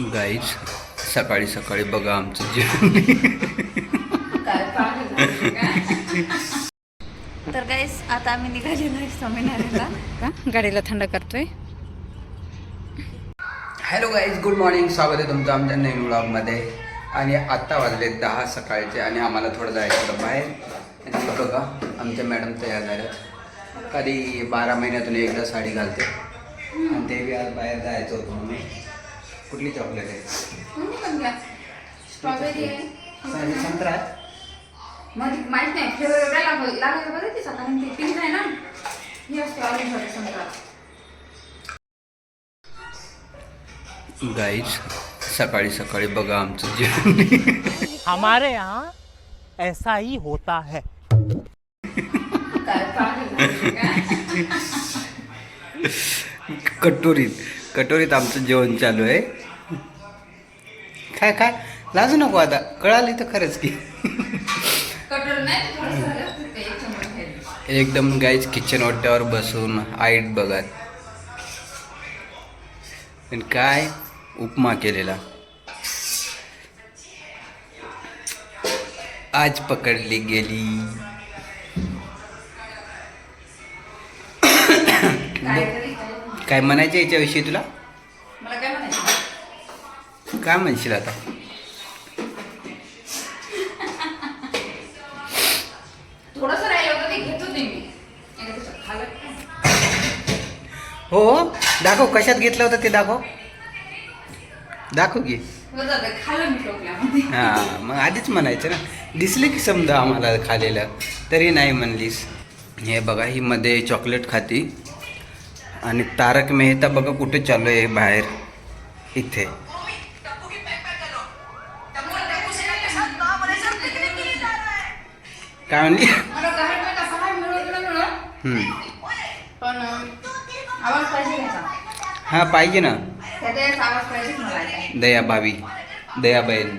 Guys सकाळी सकाळी बघा आमचं जेवण. तर गाईस आता आम्ही निघालेलो आहे स्वामीनारायणला. का? गाडीला थंड करतोय. हॅलो गाईज गुड मॉर्निंग स्वागत आहे तुमचं आमच्या नवीन ब्लॉगमध्ये आणि आत्ता वाजले दहा सकाळचे आणि आम्हाला थोडं जायचं होतं बाहेर. आणि बघा आमच्या मॅडम तयार झाल्यात. कधी बारा महिन्यातून एकदा साडी घालते. आणि ते बी आज बाहेर जायचं होतं म्हणून. कुठली चॉकलेट आहे? स्ट्रॉबेरी आहे. संत्रा आहे? माहीत नाही. फ्लेवर वेगळा लागेल लागेल बरं तिचा कारण ती पिंक आहे ना? ही असते ऑरेंजमध्ये संत्रा. गाईज सकाळी सकाळी बघा आमचं जेवण हमारे यहाँ ऐसा ही होता है। कटोरीत कटोरीत आमचं जेवण चालू आहे. काय काय? लाजू नको आता. कळाली तर खरंच की. एकदम गाईच किचन ओट्यावर बसून आईट बघत. पण काय? उपमा केलेला. आज पकडली गेली. काय म्हणायचं याच्याविषयी तुला? काय म्हणशील आता? काय? हो दाखव कशात घेतलं होतं ते दाखव. दाखव की. हां मग आधीच म्हणायचं ना. दिसले की समजा आम्हाला खालेलं. तरी नाही म्हणलीस. हे बघा ही मध्ये चॉकलेट खाती. आणि तारक मेहता बघा कुठे चालू आहे बाहेर. इथे. काय म्हणली मला काय माहीत आता काय मिळत नाही मिळत हम्म. पण अं, आवाज पाहिजे हा पाहिजे ना. त्याचा एक आवाज पाहिजेच मला ऐकायला. दया दया बहीण.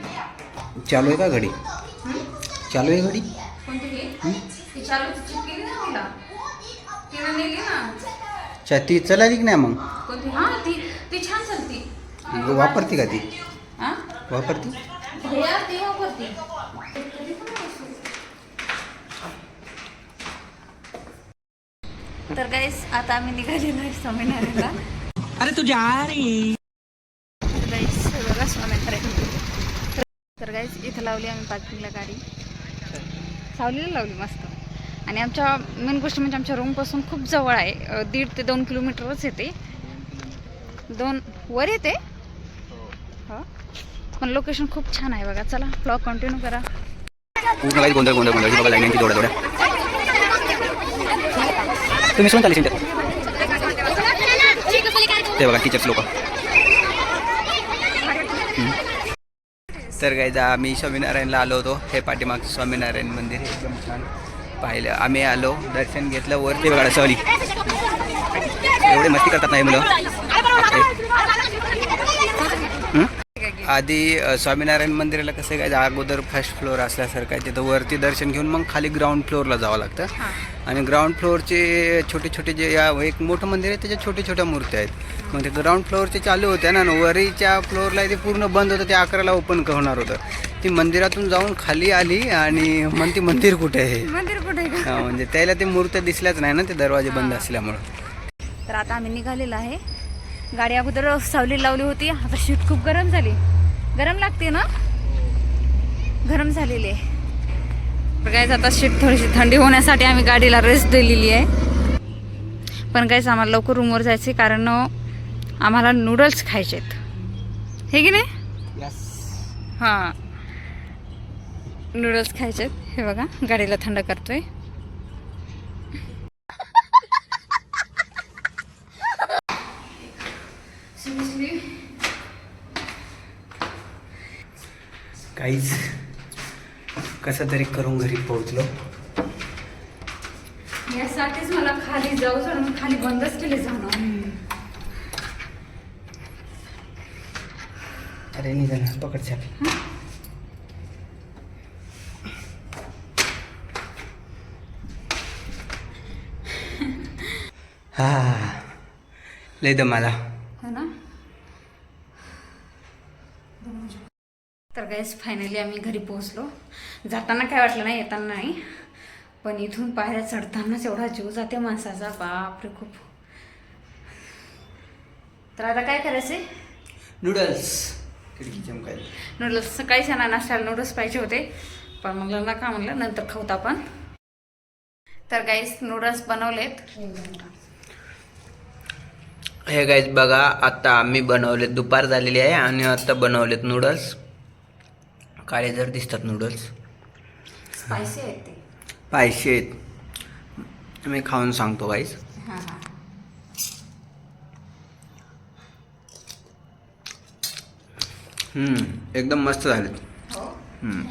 चालू आहे का घडी? चालू आहे घडी? कोणती ही? ती चालू चिप केली ना तिला. तिला नेली ना. अच्छा ती चलाली की नाही मग? कोणती? हा ती ती छान चालती. वापरते का ती? हा? वापरते? भैया ती वापरती कधी पण वापरते. तर गाईस आता आम्ही निघालेलो आहे स्वामीनारायणला. अरे तू जा रही तर गाईस बघा स्वामीनारायण. तर गाईस इथं लावली आम्ही पार्किंगला गाडी. सावलीला लावली मस्त. आणि आमच्या मेन गोष्ट म्हणजे आमच्या रूमपासून खूप जवळ आहे. दीड ते दोन किलोमीटरच येते दोन वर येते हो. पण लोकेशन खूप छान आहे बघा. चला ब्लॉग कंटिन्यू करा. तुम्ही सोन चालीस ते बघा टीचर्स लोक. तर काय आम्ही स्वामीनारायणला आलो होतो. हे पाठीमागचं स्वामीनारायण मंदिर एकदम छान पाहिलं. आम्ही आलो दर्शन घेतलं. वरती बघा सॉरी एवढे मस्ती करतात नाही मुलं. आधी स्वामीनारायण मंदिराला कसं काय अगोदर फर्स्ट फ्लोअर असल्यासारखं तिथं वरती दर्शन घेऊन मग खाली ग्राउंड फ्लोअरला जावं लागतं. आणि ग्राउंड फ्लोअरचे छोटे छोटे जे या एक मोठं मंदिर आहे त्याच्या छोट्या छोट्या मूर्त्या आहेत. मग ते ग्राउंड फ्लोअरचे चालू होत्या ना वरीच्या फ्लोअरला ते पूर्ण बंद होतं ते अकराला ओपन होणार होतं. ती मंदिरातून जाऊन खाली आली आणि मग ती मंदिर कुठे आहे? मंदिर कुठे हा, म्हणजे त्याला ते मूर्त्या दिसल्याच नाही ना ते दरवाजे बंद असल्यामुळं. तर आता आम्ही निघालेलो आहे. गाडी अगोदर सावली लावली होती आता शीट खूप गरम झाली. गरम लागते ना? गरम झालेली आहे. आता शीट थोडीशी थंडी होण्यासाठी आम्ही गाडीला रेस्ट दिलेली आहे. पण काहीच आम्हाला लवकर रूमवर जायचे कारण आम्हाला नूडल्स खायचे आहेत. हे की नाही? हां. नूडल्स खायचे आहेत. हे बघा गाडीला थंड करतोय. काहीच कसं तरी करून घरी पोहोचलो. यासाठीच मला खाली जाऊ म्हणून खाली बंदच केले जाणार अरे निघाल पकड हा. लय दमाला हो तर गाईज फायनली आम्ही घरी पोहोचलो. जाताना काय वाटलं नाही येताना नाही. पण इथून पायऱ्या चढतानाच एवढा जीव जाते माणसाचा. बापरे खूप. तर आता काय करायचे नूडल्स नूडल्स सकाळी छान नाश्त्याला नूडल्स पाहिजे होते. पण म्हणलं नका म्हणलं? नंतर खाऊत आपण. तर गाईस नूडल्स बनवलेत. हे गाईज बघा आता आम्ही बनवलेत. दुपार झालेली आहे आणि आता बनवलेत नूडल्स काळे जर दिसतात नूडल्स स्पायसी आहेत ते. पाचशे आहेत. मी खाऊन सांगतो हां हां. एकदम मस्त झालेत. हो? हम्म.